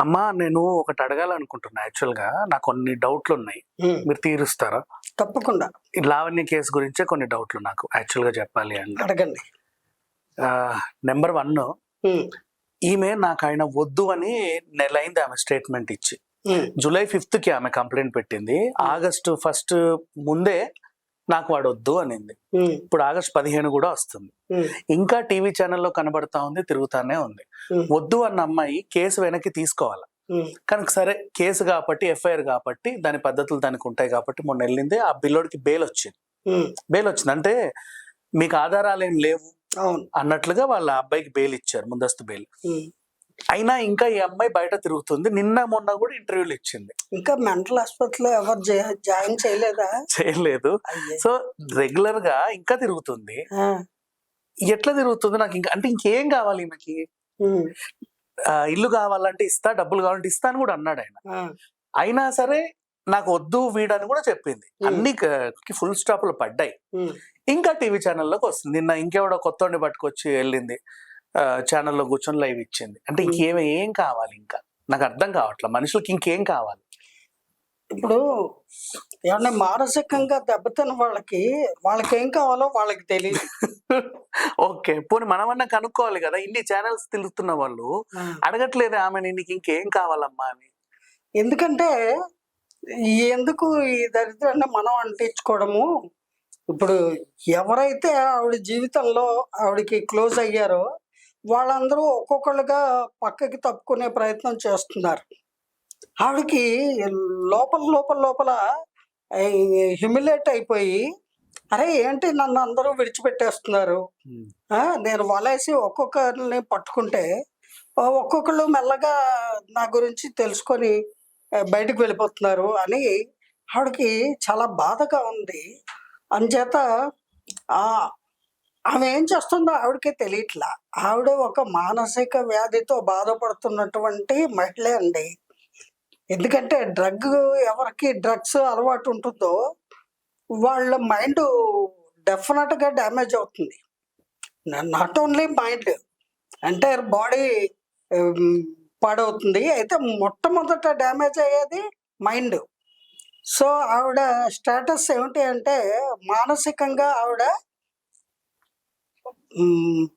అమ్మా నేను ఒకటి అడగాలనుకుంటున్నా. యాక్చువల్గా నాకు కొన్ని డౌట్లు ఉన్నాయి మీరు తీరుస్తారా? తప్పకుండా. లావణ్య కేసు గురించే కొన్ని డౌట్లు నాకు యాక్చువల్గా చెప్పాలి అంటే. అడగండి. నెంబర్ వన్ ఈమె నాకు ఆయన వద్దు అని నెల అయింది ఆమె స్టేట్మెంట్ ఇచ్చి. జూలై ఫిఫ్త్కి ఆమె కంప్లైంట్ పెట్టింది. ఆగస్టు ఫస్ట్ ముందే నాకు వాడు వద్దు అనింది. ఇప్పుడు ఆగస్ట్ పదిహేను కూడా వస్తుంది. ఇంకా టీవీ ఛానల్లో కనబడతా ఉంది తిరుగుతానే ఉంది. వద్దు అన్న అమ్మాయి కేసు వెనక్కి తీసుకోవాలి? కనుక సరే కేసు కాబట్టి ఎఫ్ఐఆర్ కాబట్టి దాని పద్ధతులు దానికి ఉంటాయి కాబట్టి మొన్న వెళ్ళింది ఆ పిల్లోడికి బెయిల్ వచ్చింది. బెయిల్ వచ్చింది. అంటే మీకు ఆధారాలు ఏం లేవు అవును. అన్నట్లుగా వాళ్ళ అబ్బాయికి బెయిల్ ఇచ్చారు ముందస్తు బెయిల్. అయినా ఇంకా ఈ అమ్మాయి బయట తిరుగుతుంది. నిన్న మొన్న కూడా ఇంటర్వ్యూలు ఇచ్చింది. ఇంకా మెంటల్ హాస్పిటల్ ఎవరు జాయిన్ చేయలేదా? చేయలేదు. సో రెగ్యులర్గా ఇంకా తిరుగుతుంది. ఎట్లా తిరుగుతుంది నాకు ఇంకా అంటే ఇంకేం కావాలి ఆ, ఇల్లు కావాలంటే ఇస్తా డబ్బులు కావాలంటే ఇస్తా అని కూడా అన్నాడు ఆయన. అయినా సరే నాకు వద్దు వీడని కూడా చెప్పింది. అన్ని ఫుల్ స్టాప్లు పడ్డాయి. ఇంకా టీవీ ఛానల్లోకి వస్తుంది. నిన్న ఇంకెవడో కొత్తోడిని పట్టుకొచ్చి వెళ్ళింది. ఛానల్లో కూర్చొని లైవ్ ఇచ్చింది. అంటే. ఇంకేం ఏం కావాలి ఇంకా? నాకు అర్థం కావట్లేదు మనుషులకి ఇంకేం కావాలి? ఇప్పుడు ఏమన్నా మానసికంగా దెబ్బతిన్న వాళ్ళకి వాళ్ళకి ఏం కావాలో వాళ్ళకి తెలియదు. ఓకే. పోనీ మనమన్నా కనుక్కోవాలి కదా. ఇన్ని ఛానల్స్ తిరుగుతున్న వాళ్ళు అడగట్లేదు ఆమె నీకు ఇంకేం కావాలమ్మా అని. ఎందుకంటే ఎందుకు ఈ దరిద్రాన్ని మనం అంటించుకోవడము? ఇప్పుడు ఎవరైతే ఆవిడ జీవితంలో ఆవిడకి క్లోజ్ అయ్యారో వాళ్ళందరూ ఒక్కొక్కళ్ళుగా పక్కకి తప్పుకునే ప్రయత్నం చేస్తున్నారు. ఆవిడకి లోపల లోపల లోపల హ్యూమిలేట్ అయిపోయి అరే ఏంటి నన్ను అందరూ విడిచిపెట్టేస్తున్నారు? నేను వలేసి ఒక్కొక్కరిని పట్టుకుంటే ఒక్కొక్కళ్ళు మెల్లగా నా గురించి తెలుసుకొని బయటకు వెళ్ళిపోతున్నారు అని ఆవిడకి చాలా బాధగా ఉంది. అంచేత ఆమె ఏం చేస్తుందో ఆవిడకి తెలియట్లా. ఆవిడ ఒక మానసిక వ్యాధితో బాధపడుతున్నటువంటి మహిళ అండి. ఎందుకంటే డ్రగ్ ఎవరికి డ్రగ్స్ అలవాటు ఉంటుందో వాళ్ళ మైండ్ డెఫినెట్గా డ్యామేజ్ అవుతుంది. Not only mind entire body పాడవుతుంది. అయితే మొట్టమొదట డ్యామేజ్ అయ్యేది మైండ్. సో ఆవిడ స్టేటస్ ఏమిటి అంటే మానసికంగా ఆవిడ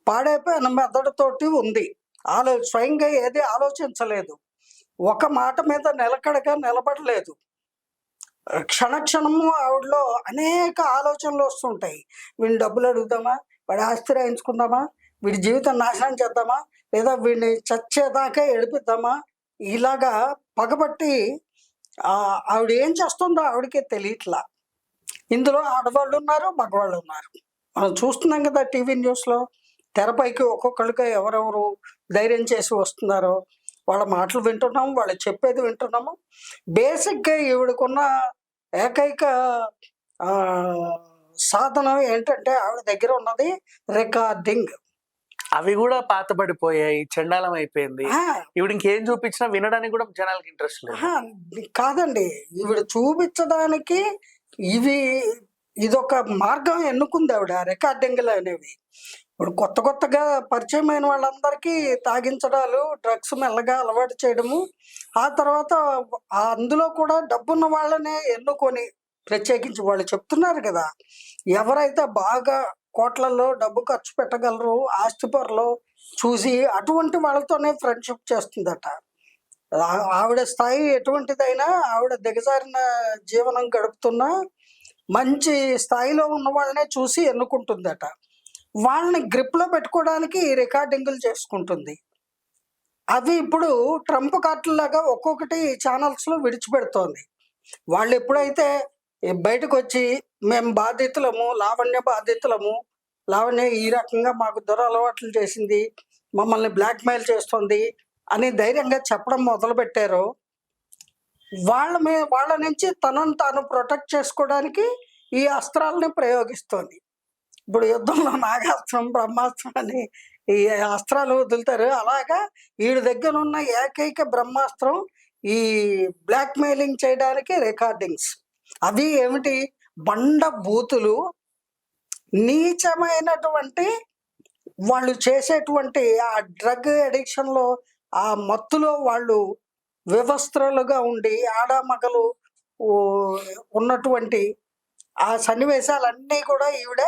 పాడైపోయిన మెదడుతోటి ఉంది. ఆలో స్వయంగా ఏది ఆలోచించలేదు. ఒక మాట మీద నిలకడగా నిలబడలేదు. క్షణక్షణము ఆవిడలో అనేక ఆలోచనలు వస్తుంటాయి. వీడిని డబ్బులు అడుగుదామా? వాడి ఆస్తి రాయించుకుందామా? వీడి జీవితం నాశనం చేద్దామా? లేదా వీడిని చచ్చేదాకా ఏడిపిద్దామా? ఇలాగా పగబట్టి ఆవిడ ఏం చేస్తుందో ఆవిడకే తెలియట్లా. ఇందులో ఆడవాళ్ళు ఉన్నారు మగవాళ్ళు ఉన్నారు. మనం చూస్తున్నాం కదా టీవీ న్యూస్లో తెరపైకి ఒక్కొక్కరికి ఎవరెవరు ధైర్యం చేసి వస్తున్నారో వాళ్ళ మాటలు వింటున్నాము వాళ్ళు చెప్పేది వింటున్నాము. బేసిక్గా ఈవిడకున్న ఏకైక ఆ, సాధనం ఏంటంటే ఆవిడ దగ్గర ఉన్నది రికార్డింగ్. అవి కూడా పాతబడిపోయాయి చండాలం అయిపోయింది. ఇవిడ ఇంకేం చూపించినా వినడానికి కూడా జనాలకి ఇంట్రెస్ట్ లేదు. కాదండి. ఈవిడ చూపించడానికి ఇవి ఇదొక మార్గం ఎన్నుకుంది ఆవిడ రికార్డింగ్లు అనేవి. ఇప్పుడు కొత్త కొత్తగా పరిచయమైన వాళ్ళందరికీ తాగించడాలు డ్రగ్స్ మెల్లగా అలవాటు చేయడము ఆ తర్వాత అందులో కూడా డబ్బున్న వాళ్ళనే ఎన్నుకొని ప్రత్యేకించి వాళ్ళు చెప్తున్నారు కదా ఎవరైతే బాగా కోట్లలో డబ్బు ఖర్చు పెట్టగలరు ఆస్తిపరులు చూసి అటువంటి వాళ్ళతోనే ఫ్రెండ్షిప్ చేస్తుందట. ఆవిడ స్థాయి ఎటువంటిదైనా ఆవిడ దిగజారిన జీవనం గడుపుతున్నా మంచి స్థాయిలో ఉన్న వాళ్ళనే చూసి ఎన్నుకుంటుందట. వాళ్ళని గ్రిప్లో పెట్టుకోవడానికి రికార్డింగులు చేసుకుంటుంది. అవి ఇప్పుడు ట్రంప్ కార్డులాగా ఒక్కొక్కటి ఛానల్స్లో విడిచిపెడుతోంది. వాళ్ళు ఎప్పుడైతే బయటకు వచ్చి మేము బాధితులము లావణ్య బాధితులము లావణ్య ఈ రకంగా మాకు దురలవాట్లు చేసింది మమ్మల్ని బ్లాక్మెయిల్ చేస్తుంది అని ధైర్యంగా చెప్పడం మొదలు పెట్టారు వాళ్ళ మీ వాళ్ళ నుంచి తనను తాను ప్రొటెక్ట్ చేసుకోవడానికి ఈ అస్త్రాలని ప్రయోగిస్తోంది. ఇప్పుడు యుద్ధంలో నాగాస్త్రం బ్రహ్మాస్త్రం అని ఈ అస్త్రాలు వదులుతారు. అలాగా వీడి దగ్గర ఉన్న ఏకైక బ్రహ్మాస్త్రం ఈ బ్లాక్ మెయిలింగ్ చేయడానికి రికార్డింగ్స్ అవి ఏమిటి? బండ బూతులు నీచమైనటువంటి వాళ్ళు చేసేటువంటి ఆ డ్రగ్ అడిక్షన్లో ఆ మత్తులో వాళ్ళు వివస్త్రలుగా ఉండి ఆడమగలు ఉన్నటువంటి ఆ సన్నివేశాలన్నీ కూడా ఈవిడ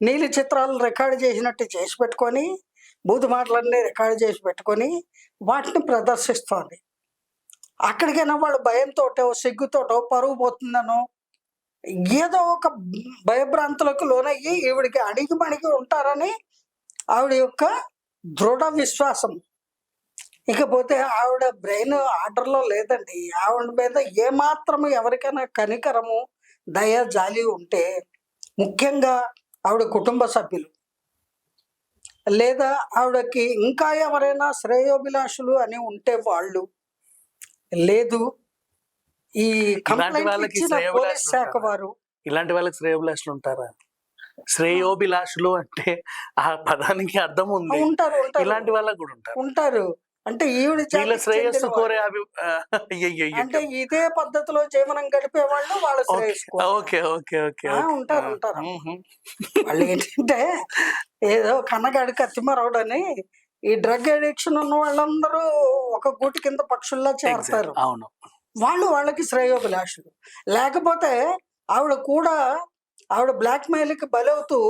నీలి చిత్రాలు రికార్డ్ చేసినట్టు చేసి పెట్టుకొని బూతు మాటలన్నీ రికార్డ్ చేసి పెట్టుకొని వాటిని ప్రదర్శిస్తోంది. అక్కడికైనా వాళ్ళు భయంతోటో సిగ్గుతోటో పరువు పోతుందనో ఏదో ఒక భయభ్రాంతులకు లోనయ్యి ఈవిడికి అడిగి మణిగి ఉంటారని ఆవిడ యొక్క దృఢ విశ్వాసం. ఇకపోతే ఆవిడ బ్రెయిన్ ఆర్డర్లో లేదండి. ఆవిడ మీద ఏమాత్రం ఎవరికైనా కనికరము దయ జాలి ఉంటే ముఖ్యంగా ఆవిడ కుటుంబ సభ్యులు. లేదా ఆవిడకి ఇంకా ఎవరైనా శ్రేయోభిలాషులు అని ఉంటే వాళ్ళు. లేదు ఈ కంప్లైంట్ ఇచ్చిన పోలీస్ శాఖ? వారు. ఇలాంటి వాళ్ళకి శ్రేయోభిలాషులు ఉంటారా? శ్రేయోభిలాషులు అంటే ఆ పదానికి అర్థం ఉంది. ఉంటారు ఉంటారు. ఇలాంటి వాళ్ళకి కూడా ఉంటారు? ఉంటారు. అంటే ఈవిడ వీళ్ళ శ్రేయస్సు కోరే. అభి. అంటే ఇదే పద్ధతిలో జీవనం గడిపే వాళ్ళు వాళ్ళ శ్రేయస్సు. Okay okay okay. ఉంటారు, ఉంటారు. వాళ్ళు ఏంటంటే ఏదో కన్నగాడి కత్తిమరవడని ఈ డ్రగ్ అడిక్షన్ ఉన్న వాళ్ళందరూ ఒక గూటి కింద పక్షుల్లా చేరతారు. అవును వాళ్ళు వాళ్ళకి శ్రేయోభిలాషులు లేకపోతే ఆవిడ కూడా ఆవిడ బ్లాక్ మెయిల్కి బలవుతూ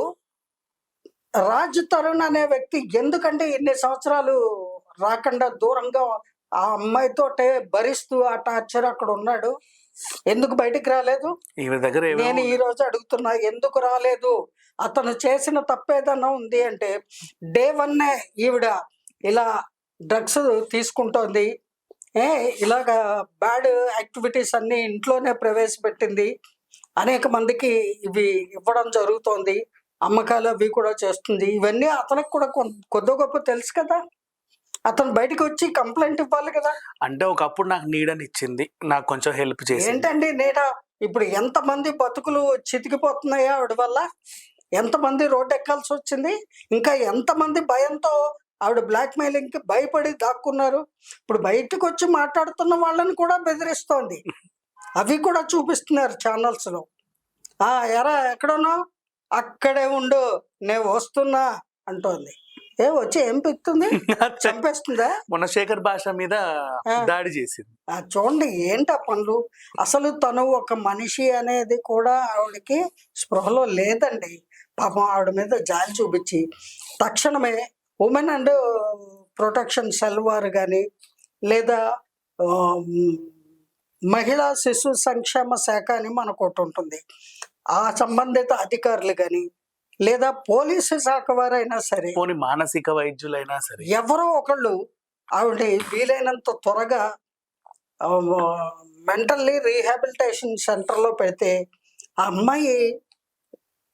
రాజ్ తరుణ్ అనే వ్యక్తి ఎందుకంటే ఇన్ని సంవత్సరాలు రాకుండా దూరంగా ఆ అమ్మాయితోటే భరిస్తూ ఆ టార్చర్ అక్కడ ఉన్నాడు. ఎందుకు బయటికి రాలేదు? దగ్గర నేను ఈ రోజు అడుగుతున్నా ఎందుకు రాలేదు? అతను చేసిన తప్పేదన్నా ఉంది అంటే డే వన్నే ఈవిడ ఇలా డ్రగ్స్ తీసుకుంటోంది. ఏ ఇలాగ బ్యాడ్ యాక్టివిటీస్ అన్ని ఇంట్లోనే ప్రవేశపెట్టింది. అనేక మందికి ఇవి ఇవ్వడం జరుగుతోంది. అమ్మకాలు అవి కూడా చేస్తుంది. ఇవన్నీ అతనికి కూడా కొద్ది గొప్ప తెలుసు కదా? అతను బయటకు వచ్చి కంప్లైంట్ ఇవ్వాలి కదా. అంటే ఒకప్పుడు నాకు నీడని ఇచ్చింది. నాకు కొంచెం హెల్ప్ చేసింది. ఏంటండి నేట ఇప్పుడు ఎంతమంది బతుకులు చితికిపోతున్నాయో ఆవిడ వల్ల? ఎంతమంది రోడ్డు ఎక్కాల్సి వచ్చింది? ఇంకా ఎంతమంది భయంతో ఆవిడ బ్లాక్ మెయిలింగ్కి భయపడి దాక్కున్నారు? ఇప్పుడు బయటకు వచ్చి మాట్లాడుతున్న వాళ్ళని కూడా బెదిరిస్తోంది. అవి కూడా చూపిస్తున్నారు ఛానల్స్లో ఆ ఎరా ఎక్కడున్నావు? అక్కడే ఉండు. నేను వస్తున్నా అంటోంది. ఏ వచ్చి ఏం పిక్తుంది? చంపేస్తుందా? మొన్న శేఖర్ భాష మీద. దాడి చేసింది. ఆ చూడండి ఏంటి ఆ పనులు? అసలు తను ఒక మనిషి అనేది కూడా ఆవిడకి స్పృహలో లేదండి. పాపం ఆవిడ మీద జాలి చూపించి తక్షణమే ఉమెన్ అండ్ ప్రొటెక్షన్ సెల్ వారు కానీ లేదా మహిళా శిశు సంక్షేమ శాఖ అని మనకు ఒకటి ఉంటుంది. ఆ సంబంధిత అధికారులు కానీ లేదా పోలీసు శాఖ వారైనా సరే పోనీ మానసిక వైద్యులైనా సరే. ఎవరో ఒకళ్ళు ఆవిడని వీలైనంత త్వరగా మెంటల్లీ రీహాబిలిటేషన్ సెంటర్లో పెడితే ఆ అమ్మాయి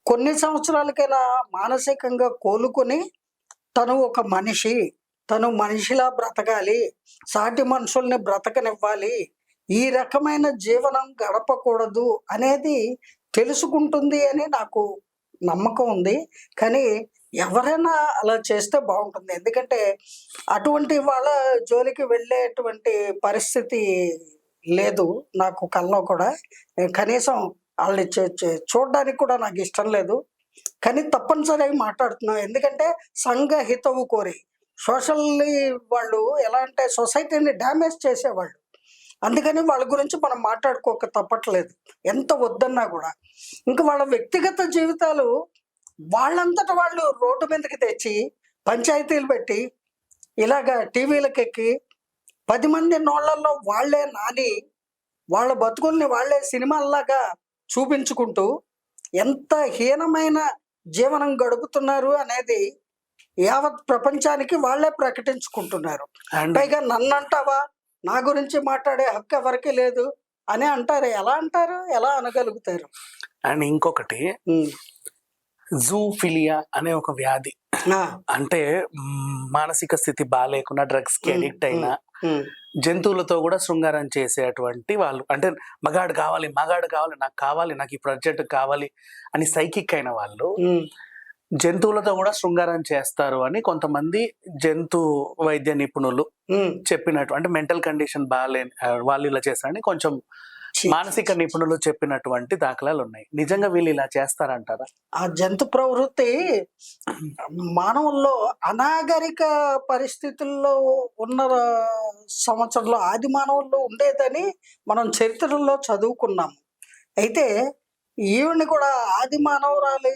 కొన్ని సంవత్సరాలకైనా మానసికంగా కోలుకొని తను ఒక మనిషి తను మనిషిలా బ్రతకాలి సాటి మనుషుల్ని బ్రతకనివ్వాలి ఈ రకమైన జీవనం గడపకూడదు అనేది తెలుసుకుంటుంది అని నాకు నమ్మకం ఉంది. కానీ ఎవరైనా అలా చేస్తే బాగుంటుంది. ఎందుకంటే అటువంటి వాళ్ళ జోలికి వెళ్ళేటువంటి పరిస్థితి లేదు నాకు కల్లో కూడా. కనీసం వాళ్ళని చూడడానికి కూడా నాకు ఇష్టం లేదు. కానీ తప్పనిసరిగా మాట్లాడుతున్నాం. ఎందుకంటే సంఘ హితవు కోరి సోషల్లీ వాళ్ళు ఎలా అంటే సొసైటీని డ్యామేజ్ చేసేవాళ్ళు. అందుకని వాళ్ళ గురించి మనం మాట్లాడుకోక తప్పట్లేదు. ఎంత వద్దన్నా కూడా. ఇంకా వాళ్ళ వ్యక్తిగత జీవితాలు వాళ్ళంతట వాళ్ళు రోడ్డు మీదకి తెచ్చి పంచాయతీలు పెట్టి ఇలాగ టీవీలకు ఎక్కి పది మంది నోళ్ళల్లో వాళ్ళే నాని వాళ్ళ బతుకుల్ని వాళ్ళే సినిమాల్లాగా చూపించుకుంటూ ఎంత హీనమైన జీవనం గడుపుతున్నారు అనేది యావత్ ప్రపంచానికి వాళ్ళే ప్రకటించుకుంటున్నారు. అండ్ పైగా నన్ను అంటావా నా గురించి మాట్లాడే హక్కు ఎవరికి లేదు అని అంటారు. ఎలా అంటారు? ఎలా అనగలుగుతారు? అండ్ ఇంకొకటి. జూఫిలియా అనే ఒక వ్యాధి. అంటే మానసిక స్థితి బాగాలేకుండా డ్రగ్స్కి అడిక్ట్ అయిన జంతువులతో కూడా శృంగారం చేసేటువంటి వాళ్ళు అంటే మగాడు కావాలి మగాడు కావాలి నాకు కావాలి నాకు ఈ ప్రాజెక్ట్ కావాలి అని సైకిక్ అయిన వాళ్ళు జంతువులతో కూడా శృంగారం చేస్తారు అని కొంతమంది జంతు వైద్య నిపుణులు. చెప్పినట్టు అంటే మెంటల్ కండిషన్ బాగాలేని వాళ్ళు ఇలా చేస్తారని కొంచెం. మానసిక నిపుణులు చెప్పినటువంటి దాఖలాలు ఉన్నాయి నిజంగా వీళ్ళు ఇలా చేస్తారంటారా ఆ జంతు ప్రవృత్తి మానవుల్లో అనాగరిక పరిస్థితుల్లో ఉన్న సంవత్సరంలో ఆది మానవుల్లో ఉండేదని మనం చరిత్రలో చదువుకున్నాము అయితే ఈవిడ్ని కూడా ఆది మానవురాలి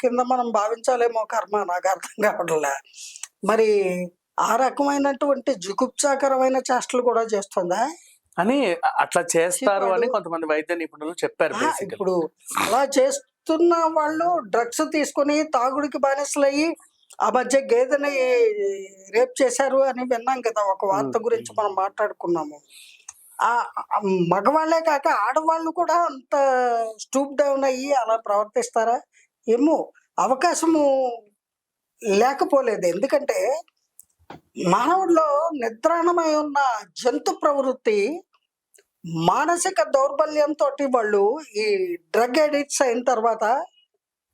కింద మనం భావించాలేమో కర్మ నాకు అర్థం కావట్లే. మరి ఆ రకమైనటువంటి జుగుప్సాకరమైన చేష్టలు కూడా చేస్తుందా? అని అట్లా చేస్తారు అని కొంతమంది వైద్య నిపుణులు చెప్పారు ఇప్పుడు అలా చేస్తున్న వాళ్ళు డ్రగ్స్ తీసుకొని తాగుడికి బానిసలయ్యి ఆ మధ్య గేదెని రేప్ చేశారు అని విన్నాం కదా ఒక వార్త గురించి. మనం మాట్లాడుకున్నాము. మగవాళ్ళే కాక ఆడవాళ్ళు కూడా అంత స్టూప్ డౌన్ అయ్యి అలా ప్రవర్తిస్తారా? ఏమో అవకాశము లేకపోలేదు. ఎందుకంటే మానవుల్లో నిద్రాణమై ఉన్న జంతు ప్రవృత్తి మానసిక దౌర్బల్యంతో వాళ్ళు ఈ డ్రగ్ అడిక్ట్స్ అయిన తర్వాత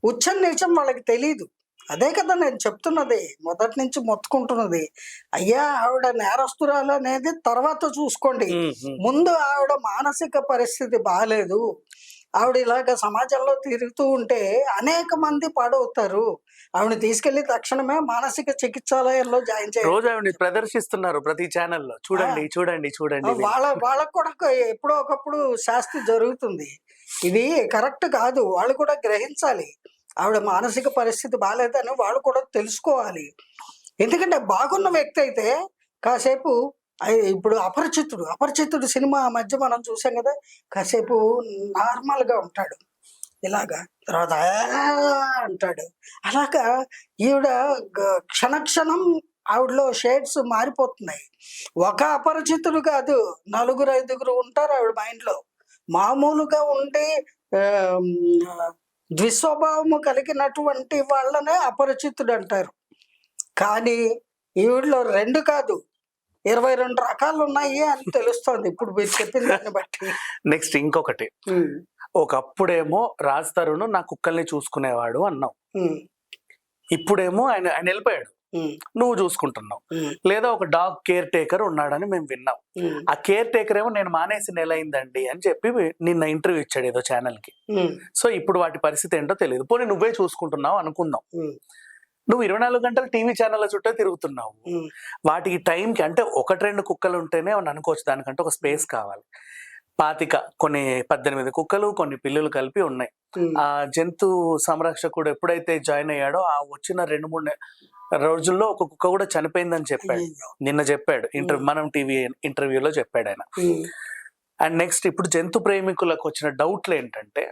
ఉచ్చం నీచం వాళ్ళకి తెలియదు అదే కదా నేను చెప్తున్నది. మొదటి నుంచి మొత్తుకుంటున్నది. అయ్యా ఆవిడ నేరస్తురాలు అనేది తర్వాత చూసుకోండి. ముందు ఆవిడ మానసిక పరిస్థితి బాగాలేదు ఆవిడ ఇలాగ సమాజంలో తిరుగుతూ ఉంటే అనేక మంది పాడవుతారు. ఆవిడ తీసుకెళ్ళి తక్షణమే మానసిక చికిత్సాలయంలో జాయిన్ చేయాలి. రోజు ప్రదర్శిస్తున్నారు ప్రతి ఛానల్లో. చూడండి చూడండి చూడండి. వాళ్ళ వాళ్ళకు కూడా ఎప్పుడో ఒకప్పుడు శాస్తి జరుగుతుంది. ఇది కరెక్ట్ కాదు. వాళ్ళు కూడా గ్రహించాలి. ఆవిడ మానసిక పరిస్థితి బాగాలేదని వాళ్ళు కూడా తెలుసుకోవాలి. ఎందుకంటే బాగున్న వ్యక్తి అయితే కాసేపు ఇప్పుడు అపరిచితుడు అపరిచితుడు సినిమా మధ్య మనం చూసాం కదా కాసేపు నార్మల్గా ఉంటాడు. ఇలాగా తర్వాత అంటాడు. అలాగా ఈవిడ గ- క్షణక్షణం ఆవిడలో షేడ్స్ మారిపోతున్నాయి. ఒక అపరిచితుడు కాదు నలుగురు ఐదుగురు ఉంటారు ఆవిడ మైండ్లో. మామూలుగా ఉండి ద్విస్వభావము కలిగినటువంటి వాళ్ళనే అపరిచితుడు అంటారు కానీ ఈవిడలో రెండు కాదు ఇరవై రెండు రకాలు ఉన్నాయి అని తెలుస్తోంది. ఇప్పుడు మీరు చెప్పిన దాన్ని బట్టి. నెక్స్ట్ ఇంకొకటి. ఒకప్పుడేమో రాజ్ తరుణ్ నా కుక్కల్ని చూసుకునేవాడు అన్నావు. ఇప్పుడేమో ఆయన ఆయన వెళ్ళిపోయాడు. నువ్వు చూసుకుంటున్నావు. లేదా ఒక డాగ్ కేర్ టేకర్ ఉన్నాడని మేము విన్నాం. ఆ కేర్ టేకర్ ఏమో నేను మానేసి నెల అయిందండి అని చెప్పి నిన్న ఇంటర్వ్యూ ఇచ్చాడు ఏదో ఛానల్కి సో ఇప్పుడు వాటి పరిస్థితి ఏంటో తెలియదు. పోనీ నువ్వే చూసుకుంటున్నావు అనుకుందాం. నువ్వు ఇరవై నాలుగు గంటలు టీవీ ఛానళ్ళ చుట్టూ తిరుగుతున్నావు. వాటికి టైంకి అంటే ఒకటి రెండు కుక్కలు ఉంటేనే అని అనుకోవచ్చు. దానికంటే ఒక స్పేస్ కావాలి. పాతిక కొన్ని పద్దెనిమిది కుక్కలు కొన్ని పిల్లులు కలిపి ఉన్నాయి. ఆ జంతు సంరక్షకుడు ఎప్పుడైతే జాయిన్ అయ్యాడో ఆ వచ్చిన రెండు మూడు రోజుల్లో ఒక కుక్క కూడా చనిపోయిందని చెప్పాడు. నిన్న చెప్పాడు. ఇంటర్ మనం టీవీ ఇంటర్వ్యూలో చెప్పాడు ఆయన. అండ్ నెక్స్ట్ ఇప్పుడు జంతు ప్రేమికులకు వచ్చిన డౌట్లు ఏంటంటే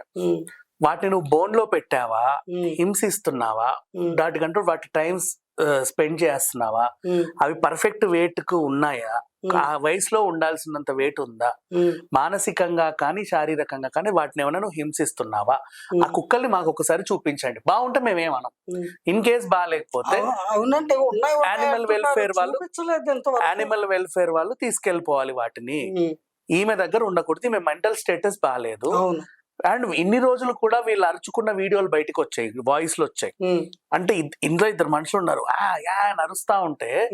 వాటిని నువ్వు బోన్లో పెట్టావా హింసిస్తున్నావా? ఉమ్, వాటికంటూ వాటి టైమ్స్ స్పెండ్ చేస్తున్నావా? అవి పర్ఫెక్ట్ వెయిట్కు ఉన్నాయా ఆ వయసులో ఉండాల్సినంత వెయిట్ ఉందా? మానసికంగా కానీ శారీరకంగా కానీ వాటిని ఏమైనా నువ్వు హింసిస్తున్నావా? ఆ. కుక్కల్ని మాకు ఒకసారి చూపించండి. బాగుంటే మేమేమనం. ఇన్ కేస్ బాగాలేకపోతే అంటున్నారు. welfare వాళ్ళు-. యానిమల్ వెల్ఫేర్ వాళ్ళు తీసుకెళ్ళిపోవాలి వాటిని. ఈమె దగ్గర ఉండకూడదు. ఈమె మెంటల్ స్టేటస్ బాగాలేదు. అండ్ ఇన్ని రోజులు కూడా వీళ్ళు అరుచుకున్న వీడియోలు బయటకు వచ్చాయి వాయిస్లు వచ్చాయి. ఉమ్, అంటే ఇద్- ఇందులో ఇద్దరు మనుషులు ఉన్నారు. ఆ యా అని అరుస్తా ఉంటే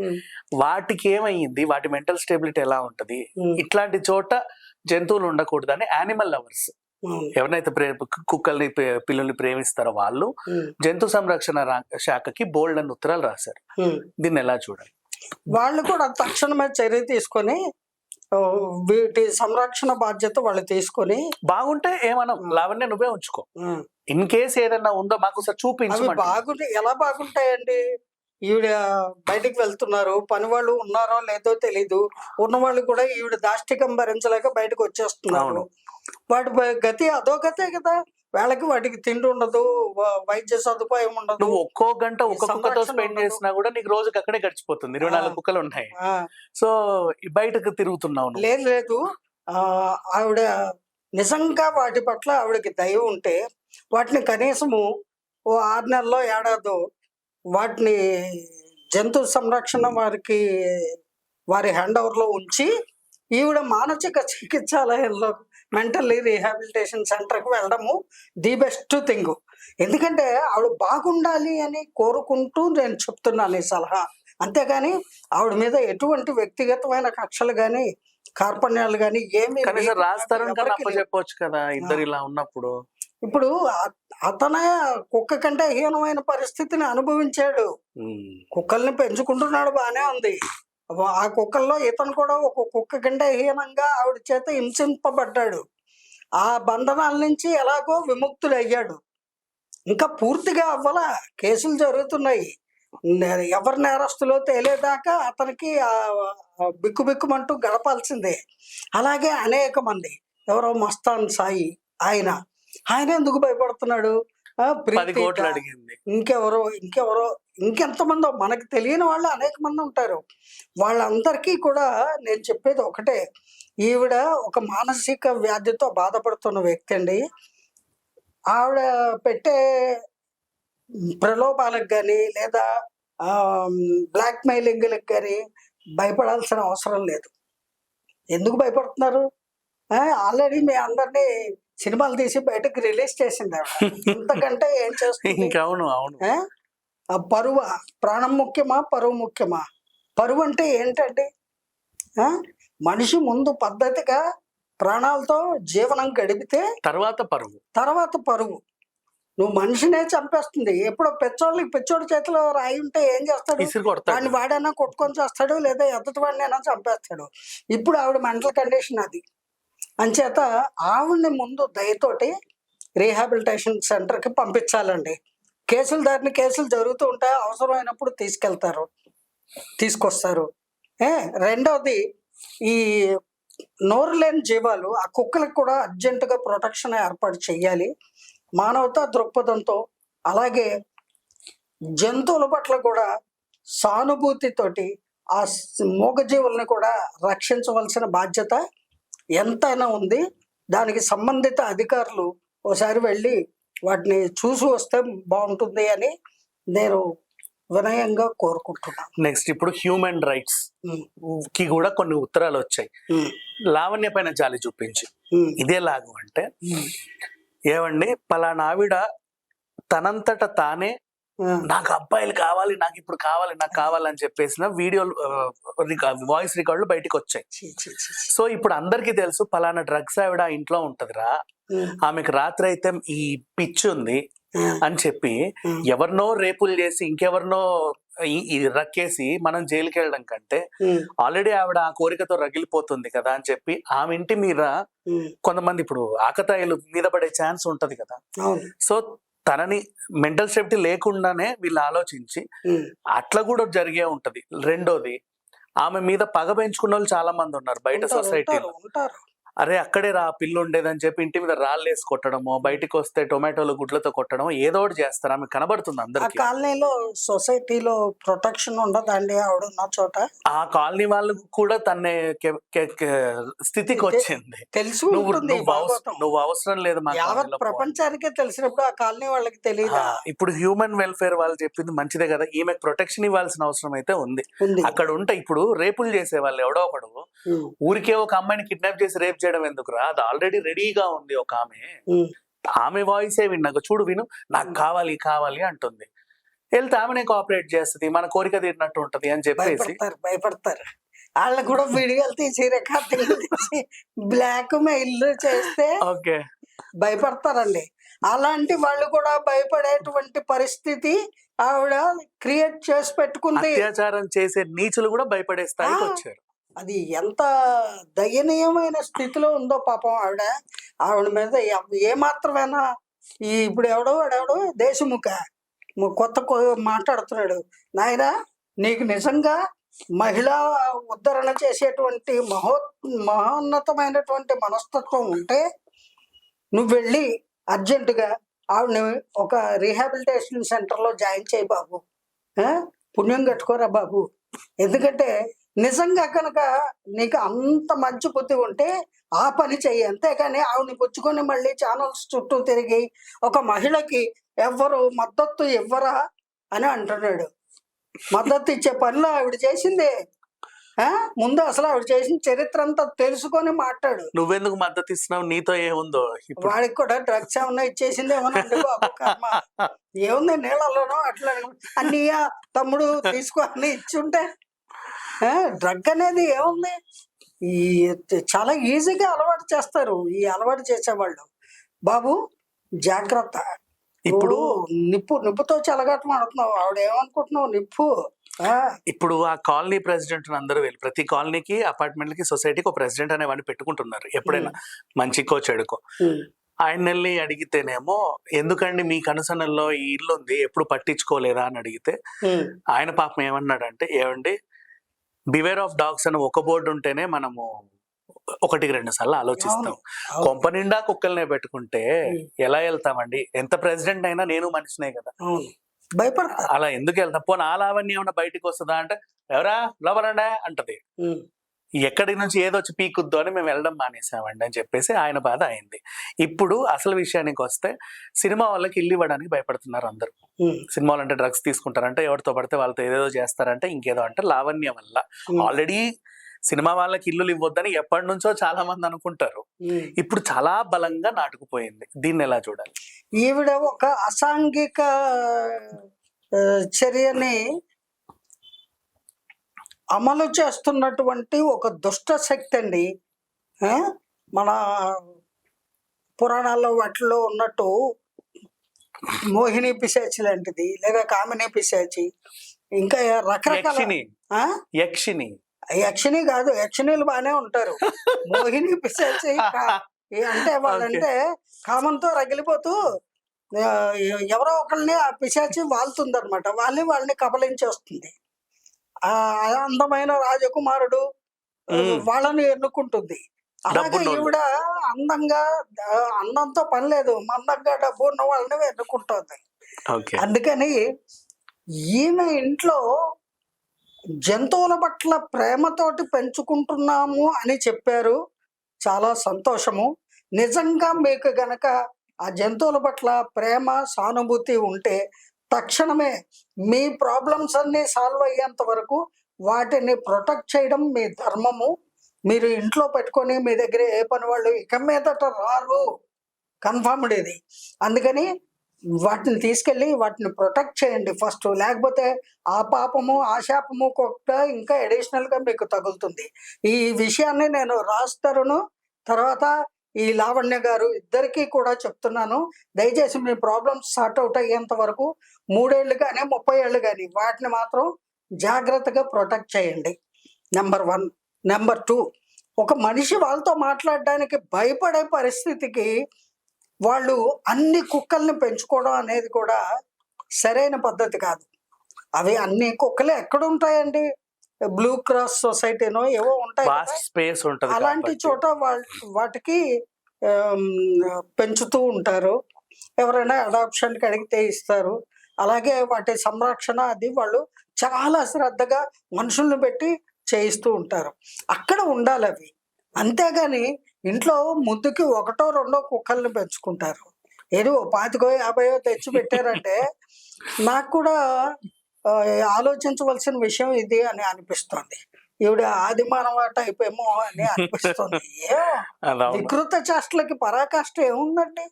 వాటికి ఏమైంది? వాటి మెంటల్ స్టేబిలిటీ ఎలా ఉంటది? ఇట్లాంటి చోట జంతువులు ఉండకూడదని యానిమల్ లవర్స్. ఎవరినైతే ప్రే కుక్కల్ని పిల్లల్ని ప్రేమిస్తారో వాళ్ళు జంతు సంరక్షణ శాఖకి బోల్డ్ అని ఉత్తరాలు రాశారు. దీన్ని ఎలా చూడాలి? వాళ్ళు కూడా తక్షణమే చర్య తీసుకొని వీటి సంరక్షణ బాధ్యత వాళ్ళు తీసుకొని బాగుంటే ఏమనం లావణ్య నువ్వే ఉంచుకో. ఇన్ కేస్ ఏదైనా ఉందో మాకు చూపించు బాగుంటే ఎలా బాగుంటాయండి? ఈవిడ బయటికి వెళ్తున్నారు పని వాళ్ళు ఉన్నారో లేదో తెలీదు. ఉన్న వాళ్ళు కూడా ఈవిడ దాష్టికం భరించలేక బయటకు వచ్చేస్తున్నారు. వాటి గతి అదో గతే కదా. వాళ్ళకి వాటికి తిండి ఉండదు వైద్య సదుపాయం ఉండదు నువ్వు ఒక్కో గంట ఒక్క కుక్కతో స్పెండ్. చేసినా కూడా నీకు రోజుకి అక్కడే గడిచిపోతుంది ఇరవై నాలుగు. కుక్కలు ఉన్నాయి సో బయటకు తిరుగుతున్నావు. లేదు లేదు ఆవిడ నిజంగా వాటి పట్ల ఆవిడకి దయ ఉంటే వాటిని కనీసము ఓ ఆరు నెలలో ఏడాదో వాటిని జంతు సంరక్షణ వారికి వారి హ్యాండ్ ఓవర్లో ఉంచి ఈవిడ మానసిక చికిత్సాలయంలో మెంటల్లీ రీహాబిలిటేషన్ సెంటర్కి వెళ్ళడము ది బెస్ట్ థింగ్ ఎందుకంటే ఆవిడ బాగుండాలి అని కోరుకుంటూ నేను చెప్తున్నాను ఈ సలహా. అంతేగాని ఆవిడ మీద ఎటువంటి వ్యక్తిగతమైన కక్షలు కానీ కార్పణ్యాలు కానీ ఏమి. చెప్పొచ్చు కదా ఇద్దరు ఇలా ఉన్నప్పుడు. ఇప్పుడు అతనే కుక్క కంటే హీనమైన పరిస్థితిని అనుభవించాడు. కుక్కల్ని పెంచుకుంటున్నాడు బానే ఉంది. ఆ కుక్కల్లో ఇతను కూడా ఒక కుక్క కంటే హీనంగా ఆవిడ చేత హింసింపబడ్డాడు. ఆ బంధనాల నుంచి ఎలాగో విముక్తుడయ్యాడు. ఇంకా పూర్తిగా అవ్వలా. కేసులు జరుగుతున్నాయి. నే- నేరస్తులో తేలేదాకా అతనికి ఆ బిక్కు బిక్కుమంటూ గడపాల్సిందే. అలాగే అనేక మంది ఎవరో మస్తాన్ సాయి ఆయన. ఆయన ఎందుకు భయపడుతున్నాడు? పది ప్రీతిక, కోట్లు అడిగింది. ఇంకెవరో ఇంకెవరో ఇంకెంతమందో మనకు తెలియని వాళ్ళు అనేక మంది ఉంటారు. వాళ్ళందరికీ కూడా నేను చెప్పేది ఒకటే. ఈవిడ ఒక మానసిక వ్యాధితో బాధపడుతున్న వ్యక్తి అండి. ఆవిడ పెట్టే ప్రలోభాలకు కానీ లేదా బ్లాక్ మెయిలింగ్లకు కానీ భయపడాల్సిన అవసరం లేదు. ఎందుకు భయపడుతున్నారు? ఆల్రెడీ మీ అందరినీ సినిమాలు తీసి బయటకు రిలీజ్ చేసింది ఆవిడ. ఇంతకంటే ఏం చేస్తుంది? ఇంకా అవును. అవును ఆ? పరువ ప్రాణం ముఖ్యమా పరువు ముఖ్యమా? పరువు అంటే ఏంటండి? ఆ? మనిషి ముందు పద్ధతిగా ప్రాణాలతో జీవనం గడిపితే తర్వాత పరువు. తర్వాత పరువు. నువ్వు మనిషినే చంపేస్తుంది. ఎప్పుడో పెచ్చోళ్ళకి పెచ్చోడి చేతిలో రాయి ఉంటే ఏం చేస్తాడు? ఇసురు వాడిని కొట్టుకొని చేస్తాడు లేదా ఎదుటి వాడినైనా చంపేస్తాడు. ఇప్పుడు ఆవిడ మెంటల్ కండిషన్ అది. అంచేత ఆవిడ్ని ముందు దయతోటి రీహాబిలిటేషన్ సెంటర్కి పంపించాలండి. కేసులు దారిని కేసులు జరుగుతూ ఉంటాయి. అవసరమైనప్పుడు తీసుకెళ్తారు. తీసుకొస్తారు. ఏ రెండవది ఈ నోరు లేని జీవాలు ఆ కుక్కలకు కూడా అర్జెంటుగా ప్రొటెక్షన్ ఏర్పాటు చేయాలి. మానవతా దృక్పథంతో అలాగే జంతువుల పట్ల కూడా సానుభూతితోటి ఆ మూగజీవుల్ని కూడా రక్షించవలసిన బాధ్యత ఎంతైనా ఉంది. దానికి సంబంధిత అధికారులు ఒకసారి వెళ్ళి వాటిని చూసి వస్తే బాగుంటుంది అని నేను వినయంగా కోరుకుంటున్నాను. నెక్స్ట్ ఇప్పుడు హ్యూమన్ రైట్స్కి కూడా కొన్ని ఉత్తరాలు వచ్చాయి. లావణ్య పైన జాలి చూపించి. ఇదే లాగు అంటే ఏమండి? పలానా ఆవిడ తనంతట తానే నాకు అబ్బాయిలు కావాలి నాకు ఇప్పుడు కావాలి నాకు కావాలని చెప్పేసిన వీడియోలు వాయిస్ రికార్డులు బయటకు వచ్చాయి. సో ఇప్పుడు అందరికీ తెలుసు పలానా డ్రగ్స్ ఆవిడ ఇంట్లో ఉంటదిరా. ఆమెకు రాత్రి అయితే ఈ పిచ్చి ఉంది అని చెప్పి ఎవరినో రేపులు చేసి ఇంకెవరినో రక్కేసి మనం జైలుకి వెళ్ళడం కంటే ఆల్రెడీ ఆవిడ ఆ కోరికతో రగిలిపోతుంది కదా అని చెప్పి ఆమె ఇంటి మీద కొంతమంది ఇప్పుడు ఆకతాయిలు మీద పడే ఛాన్స్ ఉంటది కదా. సో తనని మెంటల్ సేఫ్టీ లేకుండానే వీళ్ళు ఆలోచించి అట్లా కూడా జరిగే ఉంటది. రెండోది ఆమె మీద పగ పెంచుకున్న వాళ్ళు చాలా మంది ఉన్నారు బయట సొసైటీలో. అరే అక్కడే రా పిల్లు ఉండేదని చెప్పి ఇంటి మీద రాళ్ళేసి కొట్టడమో బయటికి వస్తే టొమాటోలు గుడ్లతో కొట్టడమో ఏదో ఒకటి చేస్తారు? ఆమె కనబడుతుంది ఆ అందరికి. కాలనీలో సొసైటీలో ప్రొటెక్షన్ ఉండదండి ఆవిడ ఉన్న చోట? ఆ కాలనీ వాళ్ళు కూడా తన స్థితికి వచ్చింది. తెలిసి నువ్వు నువ్వు అవసరం లేదు మా యావత్. ప్రపంచానికే తెలిసినప్పుడు ఆ కాలనీ వాళ్ళకి తెలియదా ఆ, ఇప్పుడు హ్యూమన్ వెల్ఫేర్ వాళ్ళు చెప్పింది మంచిదే కదా ఈమెకు ప్రొటెక్షన్ ఇవ్వాల్సిన అవసరం అయితే ఉంది. అక్కడ ఉంటే ఇప్పుడు రేపులు చేసే వాళ్ళు ఎవడో ఒకడు ఊరికే ఒక అమ్మాయిని కిడ్నాప్ చేసి రేప్ చేయడం ఎందుకురా? అది ఆల్రెడీ రెడీగా ఉంది ఒక ఆమె. ఆమె వాయిసే విన్నాక చూడు విను నాకు కావాలి కావాలి అంటుంది. వెళ్తే ఆమెనే కోఆపరేట్ చేస్తుంది మన కోరిక తీరినట్టు ఉంటది అని చెప్పేసి. భయపడతారు వాళ్ళు కూడా వీడియోలు తీసి రికార్డింగ్ తీసి బ్లాక్ మెయిల్ చేస్తే ఓకే. భయపడతారండి. అలాంటి వాళ్ళు కూడా భయపడేటువంటి పరిస్థితి ఆవిడ క్రియేట్ చేసి పెట్టుకుంది. అత్యాచారం చేసే నీచులు కూడా భయపడే స్థాయికి. వచ్చారు. అది ఎంత దయనీయమైన స్థితిలో ఉందో పాపం ఆవిడ. ఆవిడ మీద ఏమాత్రమైనా ఏ ఈ ఇప్పుడు ఎవడో వాడెవడో దేశముఖ. ము- కొత్త మాట్లాడుతున్నాడు. నాయన నీకు నిజంగా మహిళా ఉద్ధరణ చేసేటువంటి మహో మహోన్నతమైనటువంటి మనస్తత్వం ఉంటే నువ్వు వెళ్ళి అర్జెంటుగా ఆవిడని ఒక రీహాబిలిటేషన్ సెంటర్లో జాయిన్ చేయి బాబు. పుణ్యం కట్టుకోరా బాబు. ఎందుకంటే నిజంగా కనుక నీకు అంత మంచి బుద్ధి ఉంటే ఆ పని చెయ్యి. అంతేకాని ఆవిడని పుచ్చుకొని మళ్ళీ ఛానల్స్ చుట్టూ తిరిగి ఒక మహిళకి ఎవ్వరు మద్దతు ఇవ్వరా అని అంటున్నాడు. మద్దతు ఇచ్చే పనిలో ఆవిడ చేసిందే. ఆ? ముందు అసలు ఆవిడ చేసిన చరిత్ర అంతా తెలుసుకొని మాట్లాడు. నువ్వెందుకు మద్దతు ఇస్తున్నావు? నీతో ఏముందో వాడికి కూడా డ్రగ్స్ ఏమన్నా ఇచ్చేసింది ఏమన్నా ఏముంది నీళ్ళలోనో అట్లా అన్నయ్య తమ్ముడు తీసుకో అని ఇచ్చుంటే డ్రగ్ అనేది ఏముంది? ఈ చాలా ఈజీగా అలవాటు చేస్తారు. ఈ అలవాటు చేసేవాళ్ళు. బాబు జాగ్రత్త. ఇప్పుడు నిప్పు నిప్పుతో చెలగాటం ఆడుతున్నావు. ఆవిడ ఏమనుకుంటున్నావు నిప్పు ఇప్పుడు ఆ కాలనీ ప్రెసిడెంట్ అందరూ వెళ్ళి ప్రతి కాలనీకి అపార్ట్మెంట్లకి సొసైటీకి ఒక ప్రెసిడెంట్ అనేవాడిని పెట్టుకుంటున్నారు. ఎప్పుడైనా మంచికో చెడుకో. ఆయన వెళ్ళి అడిగితేనేమో ఎందుకండి మీ కనుసనల్లో ఈ ఇల్లు ఉంది ఎప్పుడు పట్టించుకోలేదా? అని అడిగితే ఆయన పాపం ఏమన్నాడంటే ఏమండి బివేర్ ఆఫ్ డాగ్స్ అని ఒక బోర్డు ఉంటేనే మనము ఒకటికి రెండు సార్లు ఆలోచిస్తాం. కొంప నిండా కుక్కల్నే పెట్టుకుంటే. ఎలా వెళ్తామండి? ఎంత ప్రెసిడెంట్ అయినా నేను మనిషినే కదా. భయపడతా అలా ఎందుకు వెళ్తాం? పోనీ ఆ లావణ్యం ఏమన్నా బయటికి వస్తుందా అంటే ఎవరా? లోపలండా? అంటది. ఎక్కడి నుంచి ఏదొచ్చి పీకుద్దో అని మేము వెళ్ళడం మానేసామండి అని చెప్పేసి ఆయన బాధ అయింది. ఇప్పుడు అసలు విషయానికి వస్తే సినిమా వాళ్ళకి ఇల్లు ఇవ్వడానికి భయపడుతున్నారు అందరూ. ఉమ్, సినిమాలు అంటే డ్రగ్స్ తీసుకుంటారంటే ఎవరితో పడితే వాళ్ళతో ఏదేదో చేస్తారంటే ఇంకేదో అంటే లావణ్యం వల్ల. ఆల్రెడీ సినిమా వాళ్ళకి ఇల్లులు ఇవ్వద్దని ఎప్పటి నుంచో చాలా మంది అనుకుంటారు. ఇప్పుడు చాలా బలంగా నాటుకుపోయింది. దీన్ని ఎలా చూడాలి? ఈవిడ ఒక అసాంఘిక చర్యని అమలు చేస్తున్నటువంటి ఒక దుష్ట శక్తి అండి? మన పురాణాల్లో వాటిలో ఉన్నట్టు మోహిని పిశాచి లాంటిది లేదా కామిని పిశాచి ఇంకా రకరకాల యక్షిని ఆ? యక్షిని కాదు యక్షిణీలు బాగానే ఉంటారు. మోహిని పిశాచి అంటే వాళ్ళంటే కామంతో రగిలిపోతూ ఎవరో ఒకళ్ళని ఆ పిశాచి వాళ్తుంది అనమాట వాళ్ళని వాళ్ళని కబలించేస్తుంది ఆ అందమైన రాజకుమారుడు. వాళ్ళని ఎన్నుకుంటుంది. అలాగే. ఈవిడ అందంగా అందంతో పని లేదు మందంగా డబ్బు ఉన్న వాళ్ళని ఎన్నుకుంటుంది. అందుకని ఈమె ఇంట్లో జంతువుల పట్ల ప్రేమతోటి పెంచుకుంటున్నాము అని చెప్పారు. చాలా సంతోషము. నిజంగా మీకు గనక ఆ జంతువుల పట్ల ప్రేమ సానుభూతి ఉంటే తక్షణమే మీ ప్రాబ్లమ్స్ అన్నీ సాల్వ్ అయ్యేంత వరకు వాటిని ప్రొటెక్ట్ చేయడం మీ ధర్మము. మీరు ఇంట్లో పెట్టుకొని మీ దగ్గర ఏ పని వాళ్ళు ఇక మీదట రారు. కన్ఫర్మ్డ్ ఇది. అందుకని వాటిని తీసుకెళ్ళి వాటిని ప్రొటెక్ట్ చేయండి ఫస్ట్ లేకపోతే ఆ పాపము ఆ శాపము కూడా ఇంకా అడిషనల్గా మీకు తగులుతుంది. ఈ విషయాన్ని నేను రాస్తారును. తర్వాత ఈ లావణ్య గారు ఇద్దరికీ కూడా చెప్తున్నాను దయచేసి మీ ప్రాబ్లమ్స్ సార్ట్ అవుట్ అయ్యేంత వరకు మూడేళ్ళు కానీ ముప్పై ఏళ్ళు కానీ వాటిని మాత్రం జాగ్రత్తగా ప్రొటెక్ట్ చేయండి. Number one. Number two. ఒక మనిషి వాళ్ళతో మాట్లాడడానికి భయపడే పరిస్థితికి వాళ్ళు అన్ని కుక్కల్ని పెంచుకోవడం అనేది కూడా సరైన పద్ధతి కాదు. అవి అన్ని కుక్కలు ఎక్కడ ఉంటాయండి? బ్లూ క్రాస్ సొసైటీనో ఏవో ఉంటాయి స్పేస్ ఉంటది అలాంటి. చోట వాళ్ళ వాటికి పెంచుతూ ఉంటారు. ఎవరైనా అడాప్షన్కి అడిగితే ఇస్తారు. అలాగే వాటి సంరక్షణ అది వాళ్ళు చాలా శ్రద్ధగా మనుషుల్ని పెట్టి చేయిస్తూ ఉంటారు. అక్కడ ఉండాలి అవి. అంతేగాని ఇంట్లో ముందుకి ఒకటో రెండో కుక్కల్ని పెంచుకుంటారు. ఏదో పాతికో యాభైయో తెచ్చి పెట్టారంటే నాకు కూడా ఆలోచించవలసిన విషయం ఇది అని అనిపిస్తోంది. ఈవిడ ఆది మానవ టైప్ ఏమో అని అనిపిస్తుంది. ఏ. వికృత చేష్టలకి పరాకాష్ట ఏముందండి?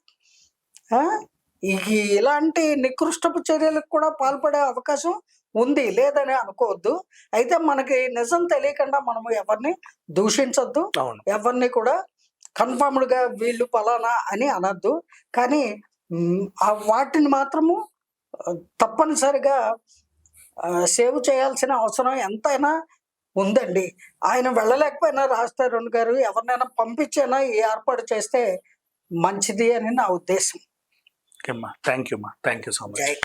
ఇలాంటి నికృష్టపు చర్యలకు కూడా పాల్పడే అవకాశం ఉంది లేదని అనుకోవద్దు. అయితే మనకి నిజం తెలియకుండా మనము ఎవరిని దూషించొద్దు. ఎవరిని కూడా కన్ఫర్మ్డ్గా వీళ్ళు పలానా అని అనద్దు. కానీ వాటిని మాత్రము తప్పనిసరిగా సేవ్ చేయాల్సిన అవసరం ఎంతైనా ఉందండి. ఆయన వెళ్ళలేకపోయినా రాస్తారు గారు ఎవరినైనా పంపించైనా ఈ ఏర్పాటు చేస్తే మంచిది అని నా ఉద్దేశం. ఓకే అమ్మా. థ్యాంక్ యూ అమ్మా. Thank you so much.